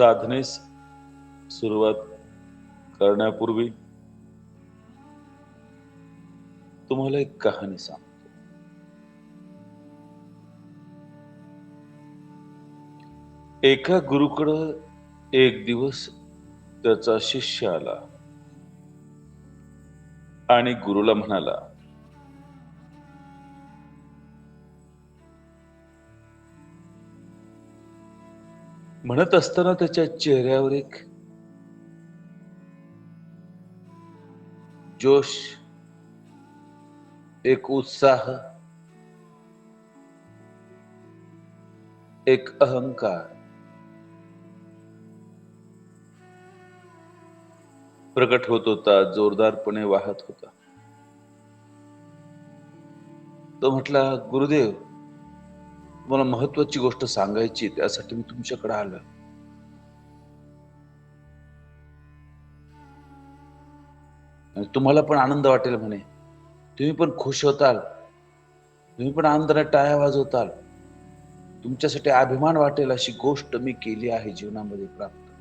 साधनेस सुरुवात करण्यापूर्वी तुम्हाला एक कहाणी सांगतो. एका गुरुकडं एक दिवस त्याचा शिष्य आला आणि गुरुला म्हणाला म्हणत असताना त्याच्या चेहऱ्यावर एक जोश एक उत्साह एक अहंकार प्रकट होत होता जोरदारपणे वाहत होता. तो म्हटला गुरुदेव तुम्हाला महत्वाची गोष्ट सांगायची त्यासाठी मी तुमच्याकडे आलो. आणि तुम्हाला पण आनंद वाटेल म्हणे. तुम्ही पण खुश होताल. तुम्ही पण आनंदाने टाळ्या वाजवताल. तुमच्यासाठी अभिमान वाटेल अशी गोष्ट मी केली आहे जीवनामध्ये प्राप्त.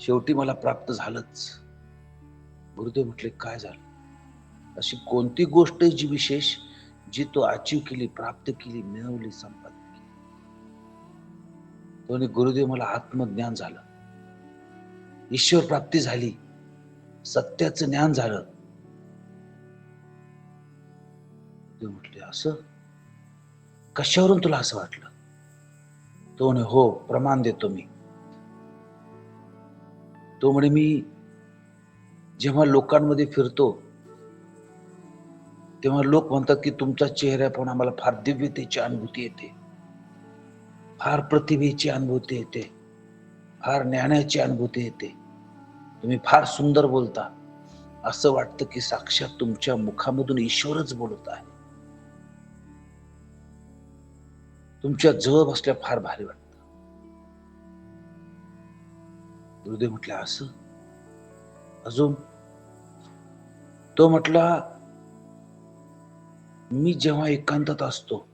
शेवटी मला प्राप्त झालंच. गुरुदेव म्हटले काय झालं? अशी कोणती गोष्ट आहे जी विशेष? जी तो अचीव केली प्राप्त केली मिळवली संपत्ती केली तो गुरुदेव मला आत्मज्ञान झालं. ईश्वर प्राप्ती झाली. सत्याचं ज्ञान झालं. ते म्हटले असं? कशावरून तुला असं वाटलं? तो म्हणे हो प्रमाण देतो मी. तो म्हणे मी जेव्हा लोकांमध्ये फिरतो तेव्हा लोक म्हणतात की तुमचा चेहरा पण आम्हाला फार दिव्यतेची अनुभूती येते. फार प्रतिभेची अनुभूती येते. फार ज्ञानाची अनुभूती येते. तुम्ही फार सुंदर बोलता. असं वाटतं की साक्षात तुमच्या मुखामधून ईश्वरच बोलत आहे. तुमच्या जवळ बसल्या फार भारी वाटत. हृदय म्हटलं असं? अजून? तो म्हटला मी जेव्हा एकांतात असतो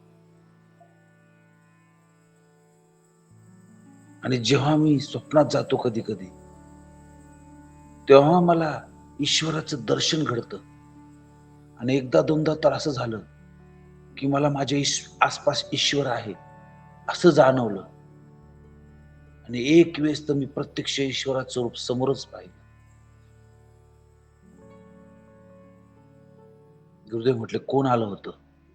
आणि जेव्हा मी स्वप्नात जातो कधी कधी तेव्हा मला ईश्वराचं दर्शन घडतं. आणि एकदा दोनदा तर असं झालं की मला माझ्या ईश आसपास ईश्वर आहे असं जाणवलं. आणि एक वेळेस तर मी प्रत्यक्ष ईश्वराचं रूप समोरच पाहिलं. गुरुदेव म्हटले कोण आलं होतं?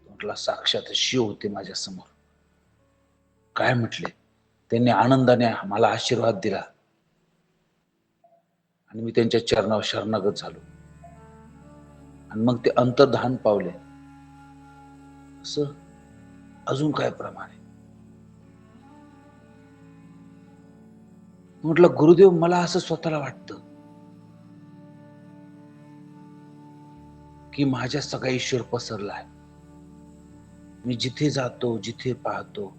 म्हटलं साक्षात शिव होते माझ्यासमोर. काय म्हटले? त्यांनी आनंदाने मला आशीर्वाद दिला. आणि मी त्यांच्या चरणावर शरणागत झालो. आणि मग ते अंतर्धान पावले. असं अजून काय प्रमाण आहे? म्हटलं गुरुदेव मला असं स्वतःला वाटतं की माझ्या सगळा ईश्वर पसरला आहे. मी जिथे जातो जिथे पाहतो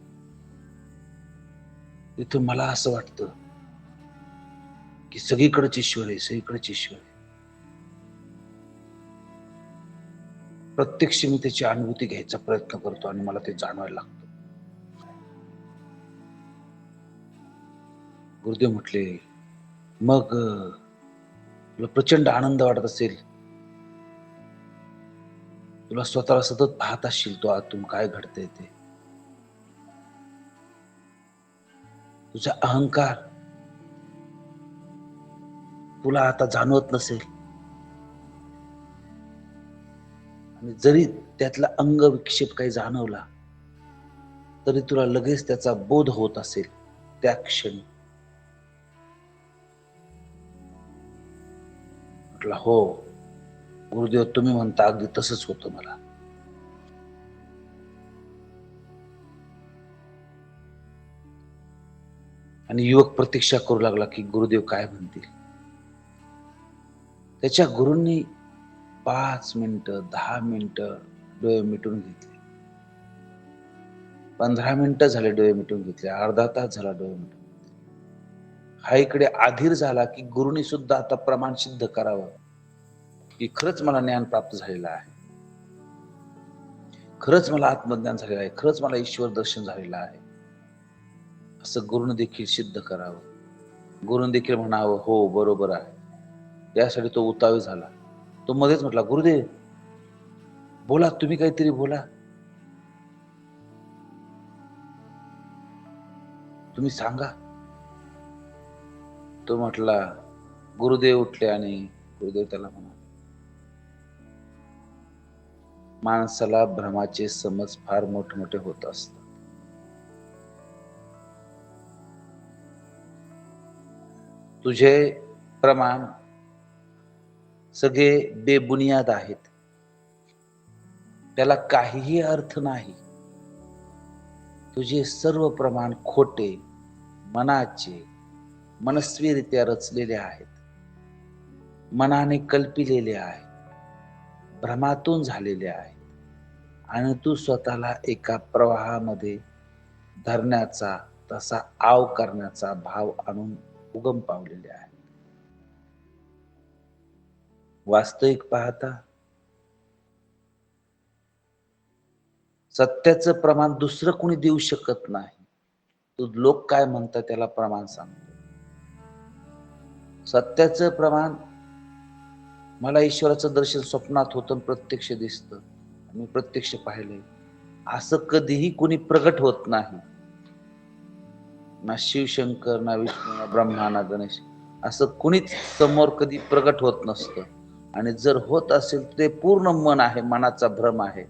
तिथे मला असं वाटतं की सगळीकडेच ईश्वर आहे सगळीकडेच ईश्वर आहे. प्रत्यक्ष मी त्याची अनुभूती घ्यायचा प्रयत्न करतो आणि मला ते जाणवायला लागतं. गुरुदेव म्हटले मग तुला प्रचंड आनंद वाटत असेल तुला स्वतःला सतत पाहत असशील तो आतून काय घडतंय ते. तुझा अहंकार तुला आता जाणवत नसेल. आणि जरी त्यातला अंग विक्षेप काही जाणवला तरी तुला लगेच त्याचा बोध होत असेल त्या क्षणी. म्हटलं हो गुरुदेव तुम्ही म्हणता अगदी तसंच होतं मला. आणि युवक प्रतीक्षा करू लागला की गुरुदेव काय म्हणतील? त्याच्या गुरूंनी पाच मिनिट दहा मिनिट डोळे मिटून घेतले. पंधरा मिनिटं झाले डोळे मिटून घेतले अर्धा तास झाला डोळे मिटून हा इकडे आधीर झाला की गुरुनी सुद्धा आता प्रमाण सिद्ध करावं. की खरंच मला ज्ञान प्राप्त झालेलं आहे. खरंच मला आत्मज्ञान झालेलं आहे. खरंच मला ईश्वर दर्शन झालेलं आहे. असं गुरुने देखील सिद्ध करावं. गुरुने देखील म्हणावं हो बरोबर आहे. यासाठी तो उतावी झाला. तो मध्येच म्हटला गुरुदेव बोला तुम्ही काहीतरी बोला. तुम्ही सांगा. तो म्हटला गुरुदेव उठले आणि गुरुदेव त्याला म्हणा माणसाला भ्रमाचे समज फार मोठमोठे होत असतात. तुझे प्रमाण सगळे बेबुनियाद आहेत. त्याला काहीही अर्थ नाही. तुझे सर्व प्रमाण खोटे मनाचे मनस्वीरित्या रचलेले आहेत. मनाने कल्पिलेले आहेत. भ्रमातून झालेले आहे आणि तू स्वतःला एका प्रवाहामध्ये धरण्याचा तसा आव करण्याचा भाव आणून उगम पावलेले आहे. वास्तविक पाहता सत्याचं प्रमाण दुसरं कोणी देऊ शकत नाही. तू लोक काय म्हणतात त्याला प्रमाण सांगतो. सत्याचं प्रमाण मला ईश्वराचं दर्शन स्वप्नात होतं प्रत्यक्ष दिसतं. मी प्रत्यक्ष पाहिलंय. असं कधीही कोणी प्रगट होत नाही. ना शिवशंकर ना विष्णू ना ब्रह्मा ना गणेश असं कुणीच समोर कधी प्रगट होत नसतं. आणि जर होत असेल तर ते पूर्ण मन आहे मनाचा भ्रम आहे.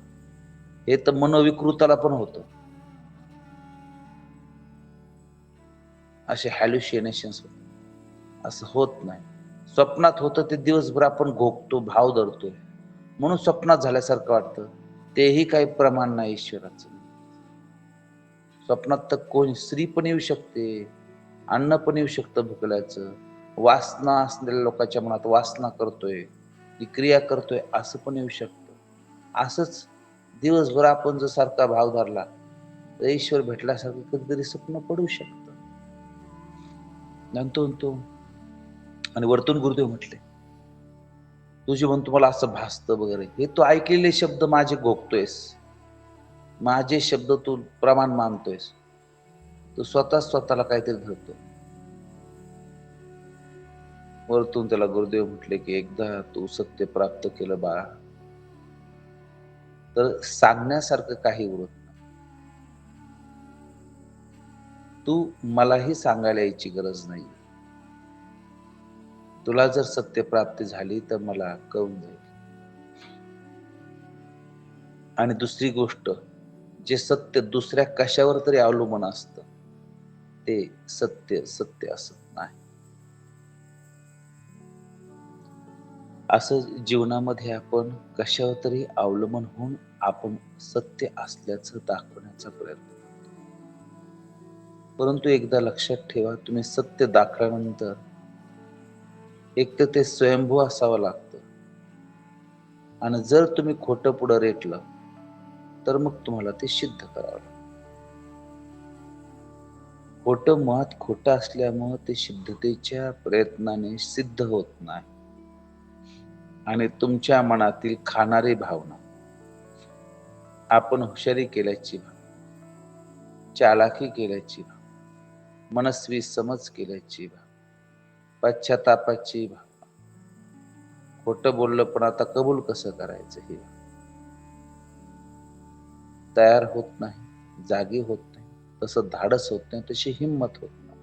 हे तर मनोविकृताला पण होतं. असे हॅल्युशिनेशन्स होत असं होत नाही. स्वप्नात होतं ते दिवसभर आपण घोकतो भाव धरतोय. म्हणून स्वप्नात झाल्यासारखं वाटतं. तेही काही प्रमाण नाही ईश्वराचं. स्वप्नात तर कोण स्त्री पण येऊ शकते अन्न पण येऊ शकतं भुकल्याचं वासना असलेल्या लोकांच्या मनात वासना करतोय ती क्रिया करतोय असं पण येऊ शकतं. असंच दिवसभर आपण जर सारखा भाव धरला तर ईश्वर भेटल्यासारखं कधीतरी स्वप्न पडू शकतं. नंतर तो आणि वरतून गुरुदेव म्हटले तुझी म्हणून तुम्हाला असं भासतं वगैरे. हे तू ऐकलेले शब्द माझे घोकतोयस. माझे शब्द तू प्रमाण मानतोयस. तू स्वतः स्वतःला काहीतरी धरतो. वरतून त्याला गुरुदेव म्हटले की एकदा तू सत्य प्राप्त केलं बाळा. तर सांगण्यासारखं काही उरत नाही. तू मलाही सांगायला यायची गरज नाही तुला जर सत्य प्राप्ती झाली तर मला कळून जाईल. आणि दुसरी गोष्ट जे सत्य दुसऱ्या कशावर तरी अवलंबून असत ते सत्य सत्य असत नाही. असं जीवनामध्ये आपण कशावर तरी अवलंबून होऊन आपण सत्य असल्याचं दाखवण्याचा प्रयत्न परंतु एकदा लक्षात ठेवा तुम्ही सत्य दाखल्यानंतर एक तर ते स्वयंभू असावं लागतं. आणि जर तुम्ही खोटं पुढं रेटलं तर मग तुम्हाला ते सिद्ध करावं लागतं. खोटं मत खोटं असल्यामुळं ते सिद्धतेच्या प्रयत्नाने सिद्ध होत नाही. आणि तुमच्या मनातील खाणारी भावना आपण हुशारी केल्याची भावना चालाकी केल्याची भावना मनस्वी समज केल्याची भावना पश्चातापाची भावना खोटं बोललं पण आता कबूल कसं करायचं हे? तयार होत नाही जागी होत नाही. तसं धाडस होत नाही तशी हिंमत होत नाही.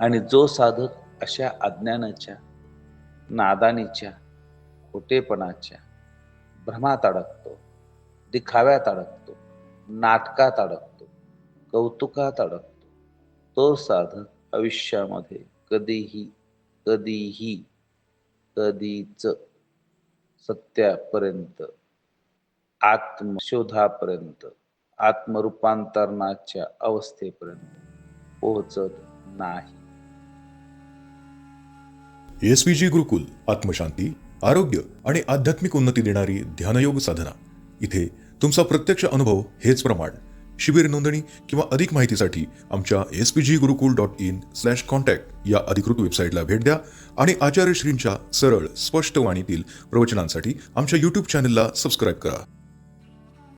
आणि जो साधक अशा अज्ञानाच्या नादानीच्या खोटेपणाच्या भ्रमात अडकतो दिखाव्यात अडकतो नाटकात अडकतो कौतुकात अडकतो तो साधक आयुष्यामध्ये कधीही कधीही कधीच सत्यापर्यंत आत्मशोधापर्यंत आत्मरूपांतरणाच्या अवस्थेपर्यंत पोहोचत नाही. एस जी गुरुकुल आत्मशांती आरोग्य आणि आध्यात्मिक उन्नती देणारी ध्यानयोग साधना. इथे तुमचा प्रत्यक्ष अनुभव हेच प्रमाण. शिबिर नोंदणी किंवा अधिक माहितीसाठी आमच्या S P G Gurukul dot in slash contact या अधिकृत वेबसाईटला भेट द्या आणि आचार्यश्रींच्या सरळ स्पष्ट वाणीतील प्रवचनांसाठी आमच्या यूट्यूब चॅनलला सबस्क्राईब करा.